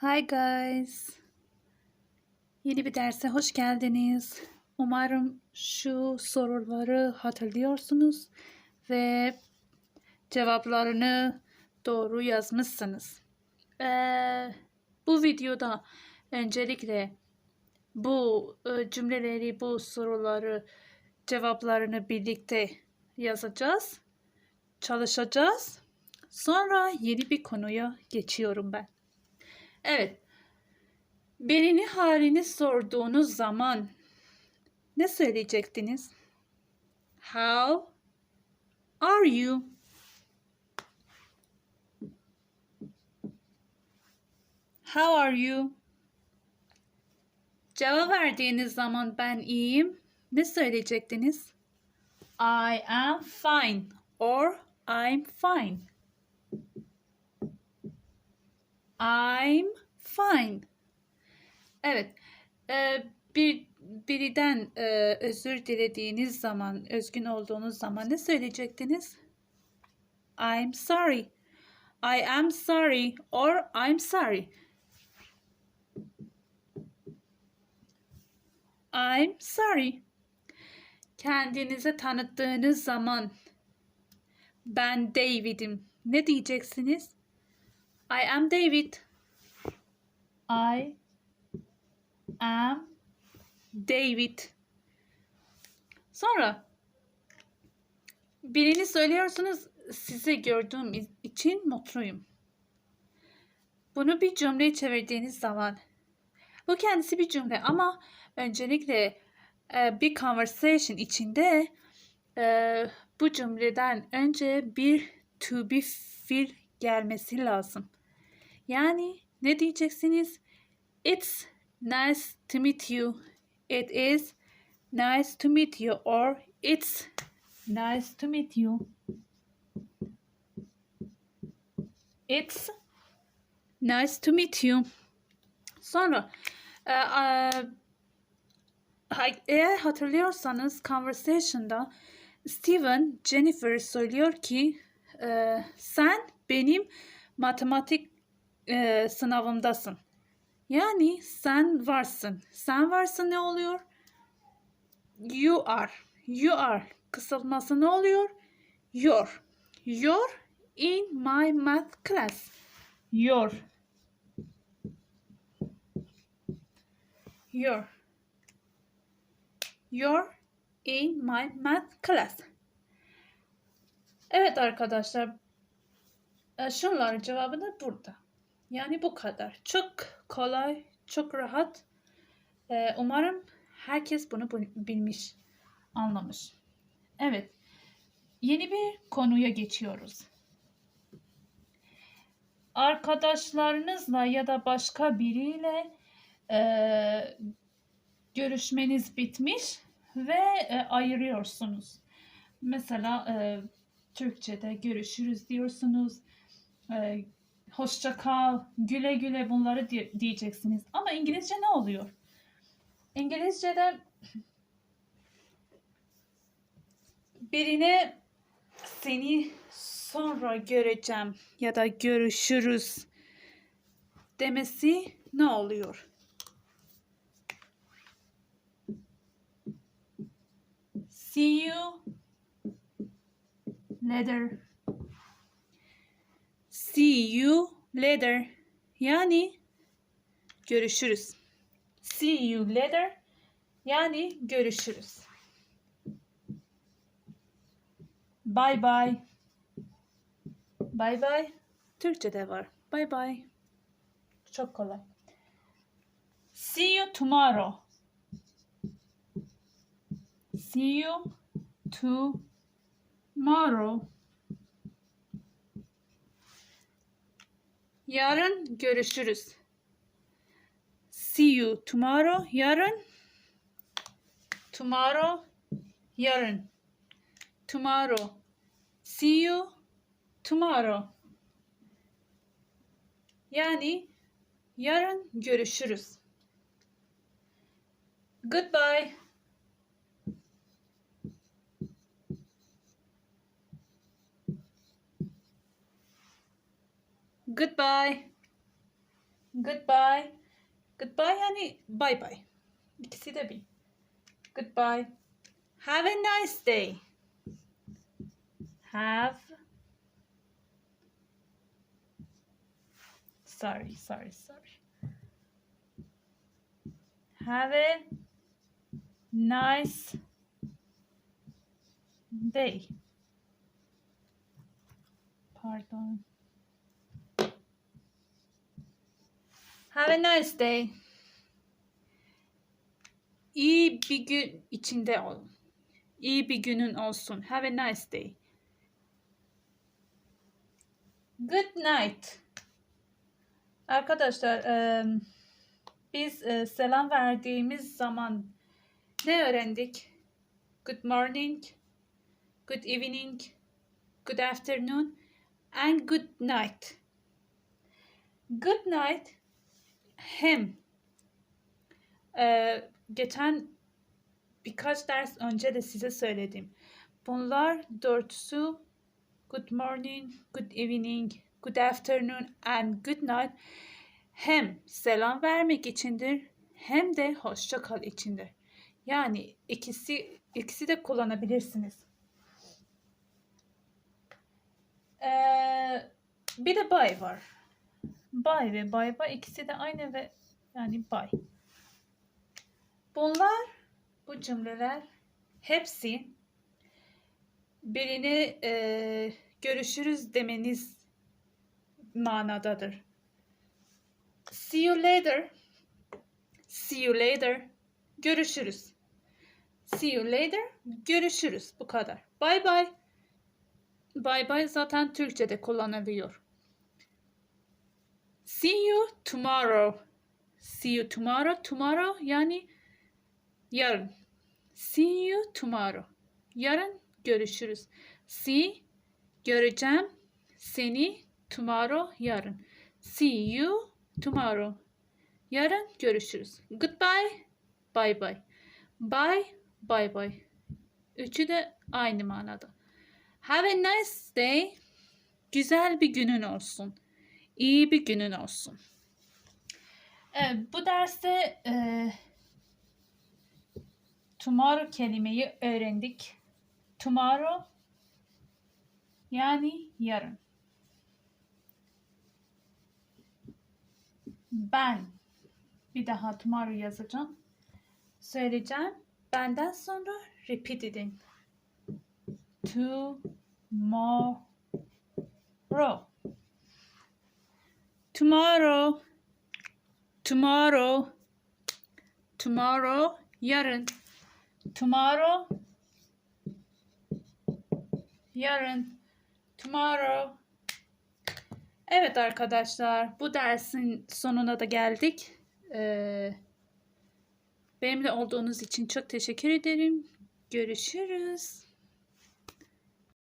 Hi guys. Yeni bir derse hoş geldiniz. Umarım şu soruları hatırlıyorsunuz ve cevaplarını doğru yazmışsınız. Ee, bu videoda öncelikle bu e, cümleleri, bu soruları, cevaplarını birlikte yazacağız, çalışacağız. Sonra yeni bir konuya geçiyorum ben. Evet. Birini halini sorduğunuz zaman ne söyleyecektiniz? How are you? How are you? Cevap verdiğiniz zaman ben iyiyim. Ne söyleyecektiniz? I am fine or I'm fine. I'm fine. Evet. e, bir biriden e, özür dilediğiniz zaman, özgün olduğunuz zaman ne söyleyecektiniz? I'm sorry. I am sorry or I'm sorry. I'm sorry. Kendinize tanıttığınız zaman ben David'im. Ne diyeceksiniz? I am David. I am David. Sonra birini söylüyorsunuz sizi gördüğüm için mutluyum. Bunu bir cümleye çevirdiğiniz zaman bu kendisi bir cümle ama öncelikle e, bir conversation içinde e, bu cümleden önce bir to be fiil gelmesi lazım. Yani ne diyeceksiniz? It's nice to meet you. It is nice to meet you or it's nice to meet you. It's nice to meet you. Sonra e, e, eğer hatırlıyorsanız conversation'da Steven Jennifer söylüyor ki e, sen benim matematik e, sınavımdasın. Yani sen varsın. Sen varsın ne oluyor? You are. You are. Kısaltması ne oluyor? Your. You're in my math class. Your. Your. You're in my math class. Evet arkadaşlar. E, Şunların cevabı da burada. Yani bu kadar. Çok kolay, çok rahat. E, Umarım herkes bunu bu- bilmiş, anlamış. Evet. Yeni bir konuya geçiyoruz. Arkadaşlarınızla ya da başka biriyle e, görüşmeniz bitmiş ve e, ayırıyorsunuz. Mesela e, Türkçe'de görüşürüz diyorsunuz. E, hoşça kal, güle güle bunları di- diyeceksiniz. Ama İngilizce ne oluyor? İngilizce'de birine seni sonra göreceğim ya da görüşürüz demesi ne oluyor? See you later. See you later. Yani görüşürüz. See you later. Yani görüşürüz. Bye bye. Bye bye. Türkçe'de var. Bye bye. Çok kolay. See you tomorrow. See you tomorrow. Yarın görüşürüz. See you tomorrow. Yarın. Tomorrow. Yarın. Tomorrow. See you tomorrow. Yani yarın görüşürüz. Goodbye. Goodbye. Goodbye. Goodbye yani bye bye. İkisi de bir. Goodbye. Have a nice day. Have. Sorry, sorry, sorry. Have a nice day. Pardon. Have a nice day. İyi bir gün içinde ol. İyi bir günün olsun. Have a nice day. Good night. Arkadaşlar biz selam verdiğimiz zaman ne öğrendik? Good morning, good evening, good afternoon and good night. Good night hem eee, geçen birkaç ders önce de size söyledim. Bunlar dörtüsü good morning, good evening, good afternoon and good night hem selam vermek içindir hem de hoşça kal içindir. Yani ikisi ikisi de kullanabilirsiniz. Ee, bir de bye var. Bye ve bye bye ikisi de aynı ve yani bye. Bunlar bu cümleler hepsi birini e, görüşürüz demeniz manadadır. See you later. See you later. Görüşürüz. See you later. Görüşürüz. Bu kadar. Bye bye. Bye bye zaten Türkçe'de kullanılıyor. See you tomorrow. See you tomorrow. Tomorrow yani yarın. See you tomorrow. Yarın görüşürüz. See göreceğim seni tomorrow yarın. See you tomorrow. Yarın görüşürüz. Goodbye. Bye bye. Bye. Bye bye. Üçü de aynı manada. Have a nice day. Güzel bir günün olsun. İyi bir günün olsun. Evet, bu derste e, tomorrow kelimeyi öğrendik. Tomorrow yani yarın. Ben bir daha tomorrow yazacağım. Söyleyeceğim. Benden sonra repeat edin. Tomorrow. Tomorrow. Tomorrow. Tomorrow. Yarın. Tomorrow. Yarın. Tomorrow. Evet arkadaşlar, bu dersin sonuna da geldik. Ee, benimle olduğunuz için çok teşekkür ederim. Görüşürüz.